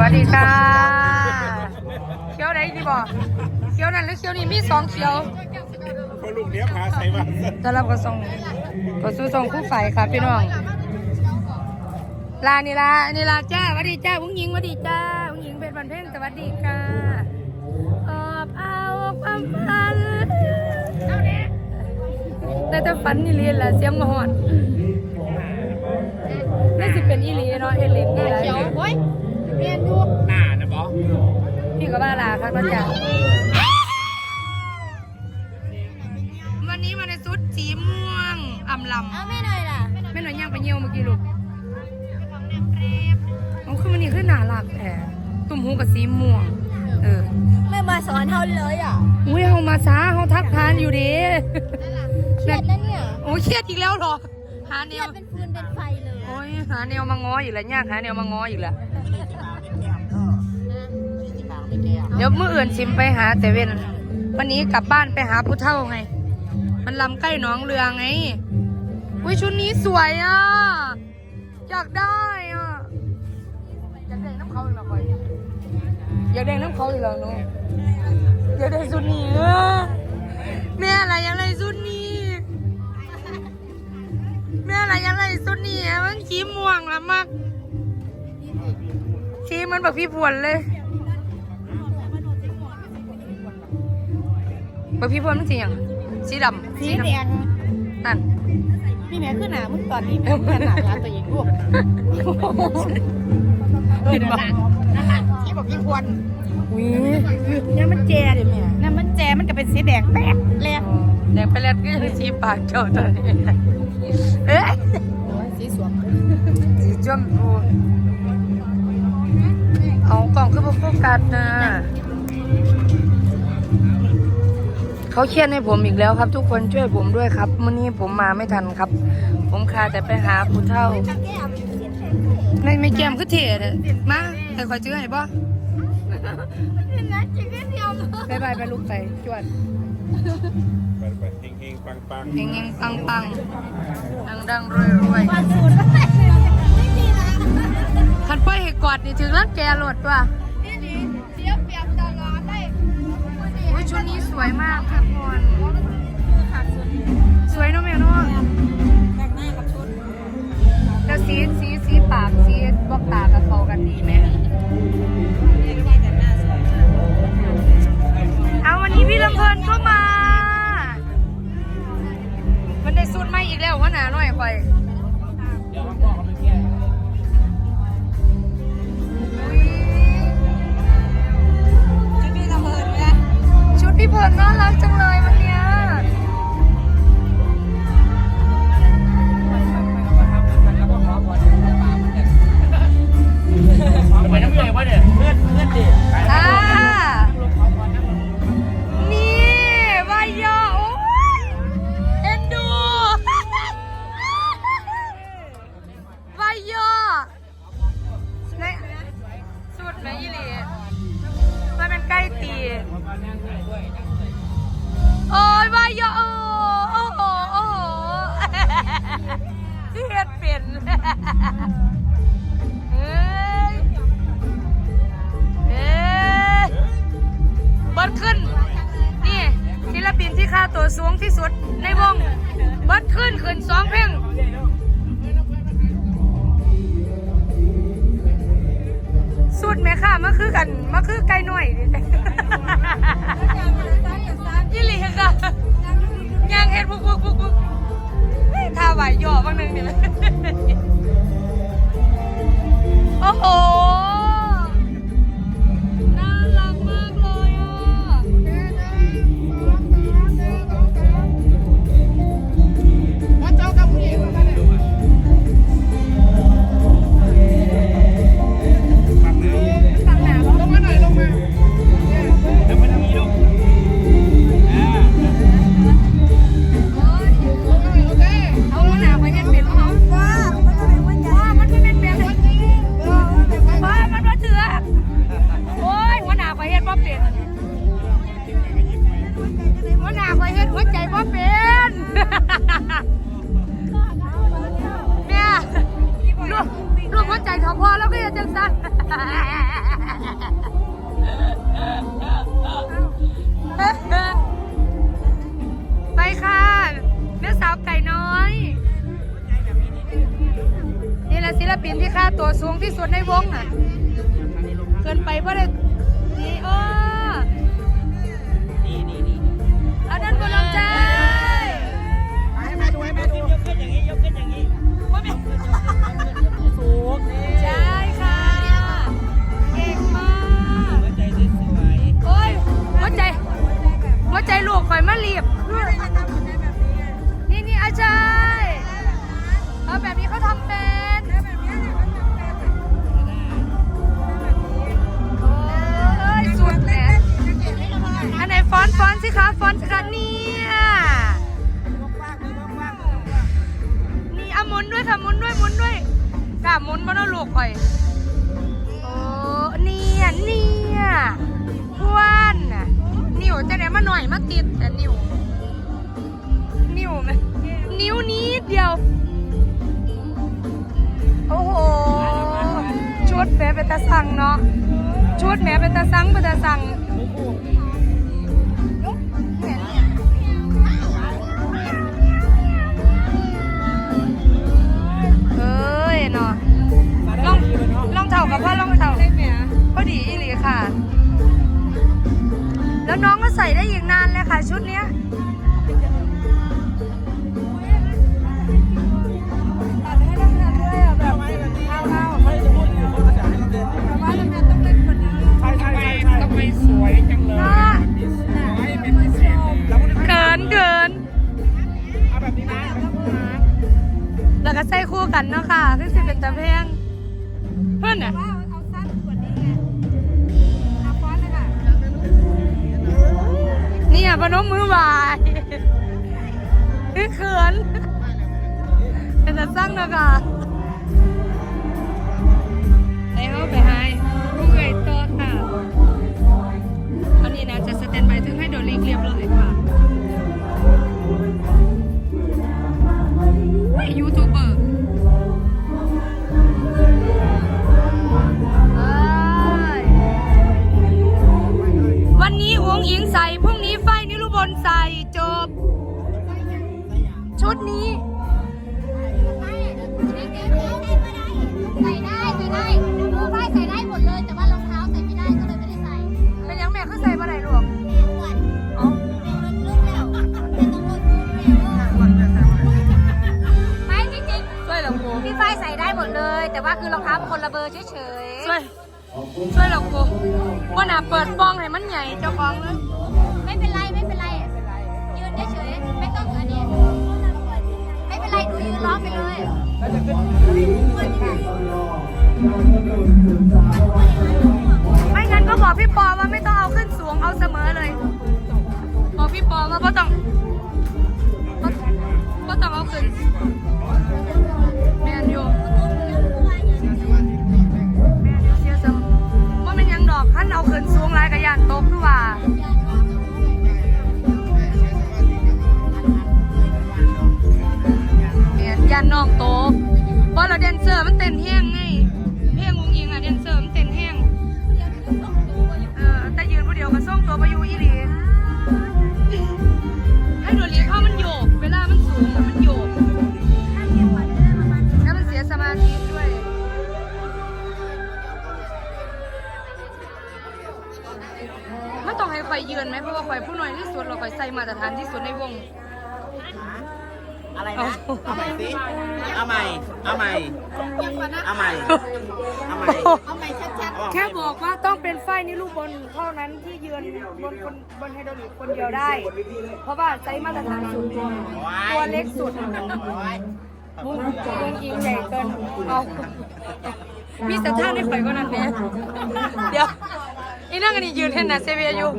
วัสดีค่ะเขียวไหนดีบอกเขียวนั่นหรือเขียวนี่มีสองเขียวคนลูกเนี้ยพาใส่มาตอนรับก็ส่งก็สู้ส่งคู่ไฟค่ะพี่น้องลานี่ลานี่ลาจ้าสวัสดีจ้าอุ้งยิงสวัสดีจ้าอุ้งยิงเป็นบันเพ่งสวัสดีค่ะออบเอาความฝันแต่จะฝันนี่เรียนแหละเสียงมาหอดน่าจะเป็นอีหลีเนาะเอเลนนี่แหละ เขียวโอ้ยเรียนดูหน้านะบอพี่ก็บ้าลาครับก็จ้าวันนี้มาในชุดสีม่วงอำลำเอาไม่หน่อยล่ะแม่หน่อยย่างไปเยี่ยวเมื่อกี้ลูกอ๋อคือมันนี่คือหนาหลักแผลตุ่มหูกับสีม่วง เออ ไม่มาสอนเท่าเลยอะ อุ้ยเฮามาช้าเฮาทักทานอยู่ดิเครียดนะเนี่ย โอ้ยเครียดอีกแล้วเหรอ หาเคแนรียวดเป็นฟืนเป็นไฟเลย โอ้ยหาแนวมาง้ออีกแล้วยากหาแนวมาง้ออีกแล้ว เดี๋ยวมื้ออื่นชิมไปหา แต่เว้นวันนี้กลับบ้านไปหาผู้เฒ่าไง มันลำใกล้หนองเรือไง อุ้ยชุดนี้สวยอะ อยากได้อะ อยากได้น้ำเขาอีกแล้วคอยอยากได้น้ำเขาอีกแล้วหนูอยากได้ชุดนี้เออแม่อะไรอยากได้ชุดนี้ แม่อะไรอยากได้ชุดนี้มันชี้ม่วงละมาก ชี้เหมันแบบพี่พวนเลย แบบพี่พวนมันสีอย่างสีดำสีแดงนั่นนี่แม่ขึ้นหนามึงตอนนี้แม่ขึ้นหนาร้านตัวเองลูกเห็นปะที่บอกพี่ควรอุ้ยเนี่ยมันแจเลยแม่นั่นมันแจมันก็เป็นสีแดงแป๊ดเลยแดงไปแล้วก็ยังสีปากเจ้าตอนนี้เอ๊ะสีสวมสีจมพูเอากล่องคือพวกโฟกัสนะ เขาเขียนให้ผมอีกแล้วครับ ทุกคนช่วยผมด้วยครับมื่อนี้ผมมาไม่ทันครับ ผมคาแต่ไปหาผู้เฒ่าไม่ไม่แก้มคือเท่เลยมาแต่คอยซื้อให้บ่นะจิกเดียวบายบายไปลูกไปจวดไปไปเฮงๆปังเฮงเฮงปังปังดังดังรวยรวยความสูตรไม่มีละคันป้อยให้กอดนี่ถึงรักแกโหลดว่ะนี่ดีเสียเปรียบตลอดเลย อุ้ยชุดนี้สวยมากค่ะพอนสวนสวยเนาะแม่เนาะแต่งหน้ากับชุดแล้วสีสีสีปากสีบล็อกตากับเขากันดีไหมเอาวันนี้พี่ลำเพลินก็มา มันได้สุดไม่อีกแล้ววะหนาหน่อยคอย ชุดพี่เพลินน่ารักจังเล ดในวงเบิร์ดขึ้นขึ้นสองเพลงสุดไหมค่ะมาคือกันมาคือไกลหน่อยดิยี่หลีค่ะยางเห็ดบุกบุกบุกบุกท่าไหวหย่อบางหนึงนี่เลยโอ้โห ใจถอพอแล้วก็อย่าจังสันไปค่ะแม่สาวไก่น้อย นี่แหละศิลปินที่ค่าตัวสูงที่สุดในวงอะ เกินไปเพราะเลยนี่อ้ออันนั้นบนลำจ้า ลูกข่อยโอ้เนี่ยเนี่ยพวนน่ะนิ้วจะไหนมาหน่อยมาติดแต่นิ้วนิ้วไหมนิ้วนิดเดียว โอ้โห ชุดแม่เป็นตาสังเนาะ ชุดแม่เป็นตาสังเป็นตาสัง ลองเท่ากับพ่อลองเท่าพอดีอีหลีค่ะ แล้วน้องก็ใส่ได้อีกนานเลยค่ะ ชุดเนี้ย นี่อะพนมมือไหวายคือเขินเป็นตะสั่งเนาะค่ะไอ้เขาไปให้ผู้ใหญ่ตัวค่ะตอนนี้นะจะสแตนบายถึงให้โดนลีกเรียบร้อยค่ะอุ๊ยยูทูบ ชุดนี้ใส่ได้ใส่ได้มือไฟใส่ได้หมดเลย แต่ว่ารองเท้าใส่ไม่ได้ก็เลยไม่ได้ใส่ เป็นยังแม่คือใส่มาไหนลูกแม่อ้วนเอ้าแม่รุ่นรุ่นแล้วแต่ต้องรุ่นรุ่นแม่ไม่จริงช่วยเหรอกูๆพี่ไฟใส่ได้หมดเลย แต่ว่าคือรองเท้าเป็นคนละเบอร์เฉยช่วยช่วยเหรอกูว่าน่ะเปิดป้องให้มันใหญ่เจ้าของเลยไม่เป็นไรไม่เป็นไร ไปดูยืนร้องไปเลยไม่งั้นก็บอกพี่ป นเซอร์มันเต้นแห้งไงเพลงวงยิงอะแดนเซอร์มันเต้นแห้งเออแต่ยืนผู้เดียวก็ส่งตัวไปอยู่อีหลีให้โดนเลียเขามันโยก เวลามันสูงอะมันโยกแล้วมันเสียสมาธิด้วย ไม่ต้องให้ครยืนไหมเพราะว่าใครผู้น้อยที่สุดเราใครใส่มาตรฐานที่สุดในวง อะไรนะ เอาใหม่สิ เอาใหม่ เอาใหม่เอาใหม่ เอาใหม่ เอาใหม่ชัดแค่บอกว่าต้องเป็นฝ้ายนิรูปบนเท่านั้นที่ยืนบนคนบนไฮโดรลิกคนเดียวได้ เพราะว่าไซส์มาตรฐานสุดตัวเล็กสุดมุ้งมุ้งยิงใหญ่เกินเอามีสถานในข่อยก็นั่นแหละเดี๋ยว อีนั่งกันนี่ยืนเห็นนะเซเวียอยู่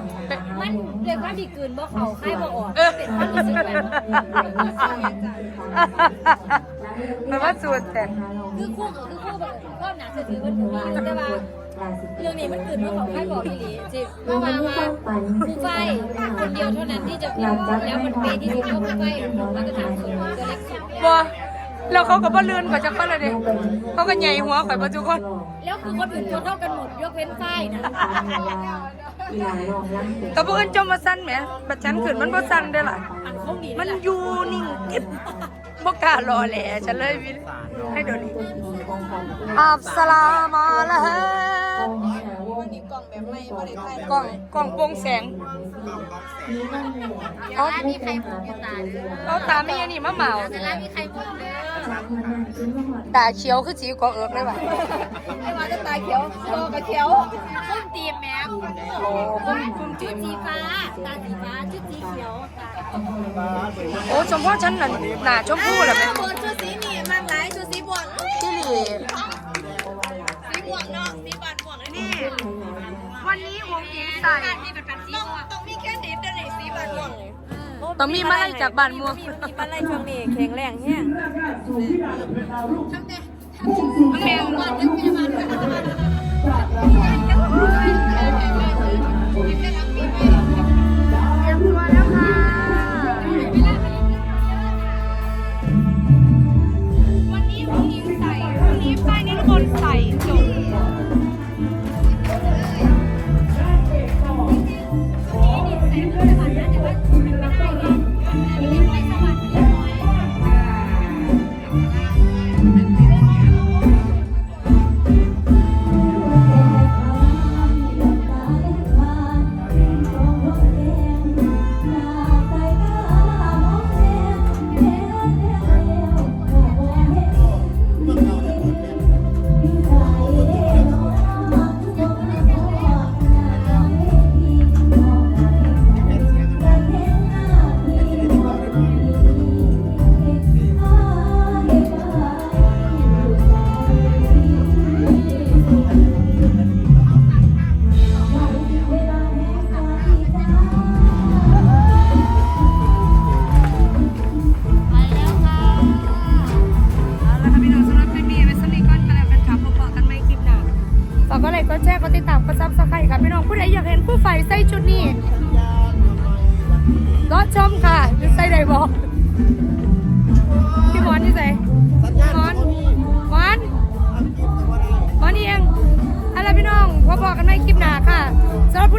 ๆมันด้วยความที่กลืนบ่เขาไข้บ่ออกเออเป็นความรู้สึกแบบมันว่าสูตรแต่คือคู่กับคือคู่แบบความหนาจะถือมันถือมีแต่ว่าเรื่องนี้มันกลืนบ่เขาไข้บอกอีหลีจิเพราะว่าว่าผู้ไฟคนเดียวเท่านั้นที่จะพิมพ์แล้วมันเป๊ะที่สุดก็ผู้ไฟมาตรฐานสุดตัวเล็กสุดบ่ แล้วเขาก็บ่เลื่อนกว่าจะคนละเด้เขาก็ใหญ่หัวข่อยบ่ทุกคน แล้วคือคนอื่นตัวเท่ากันหมดยกเว้นฝ้ายนะก็บ่อื่นจมมาสั่นแหมบัดฉันขึ้นมันบ่สั่นเด้อล่ะอันคงดีมันอยู่นิ่งกิ๊บบ่กล้ารอแหละฉันเลยวิให้เดี๋ยวนี้อับสลามาแล้ววันนี้กล่องแบบไม่บ่ได้ถ่ายกล่องกล่องโปร่งแสงเอามีใครพูดอยู่ตาเด้อเอาตาไม่ยันนี่มาเหมาแต่ละมีใครพูดเด้อ ตาเขียวคือสีกอเอิกเลยว่ะไม่ว่าจะตาเขียวโตกับเขียวส้มตีมแม็กโอ้คุ้มคุ้มชุจีดนสีฟ้า ตาสีฟ้าชุดสีเขียวตาโอ้ชมพ่อฉันน่ะหน้าชมพู่แหละแม่บนชุดสีนี่มันหลายชุดสีบวกที่หลีสีบวกเนาะสีบานบวกเลยนี่วันนี้วงหญิงใส่นี่เป็นแบบสีบวกต้องมีแค่สีเดียวในสีบานบวกเลย ต้องมีมาไล่จากบ้านม่วง มีมาไล่ช่วงนี้แข็งแรงแห้งแมววันนึงพยาบาลเตรีย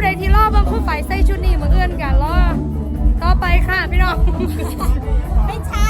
ผู้ใดที่รอเบิ่งผู้ใฝ่ใส่ชุดนี้มือเอื้อนกันรอต่อไปค่ะพี่น้อง ไม่ใช่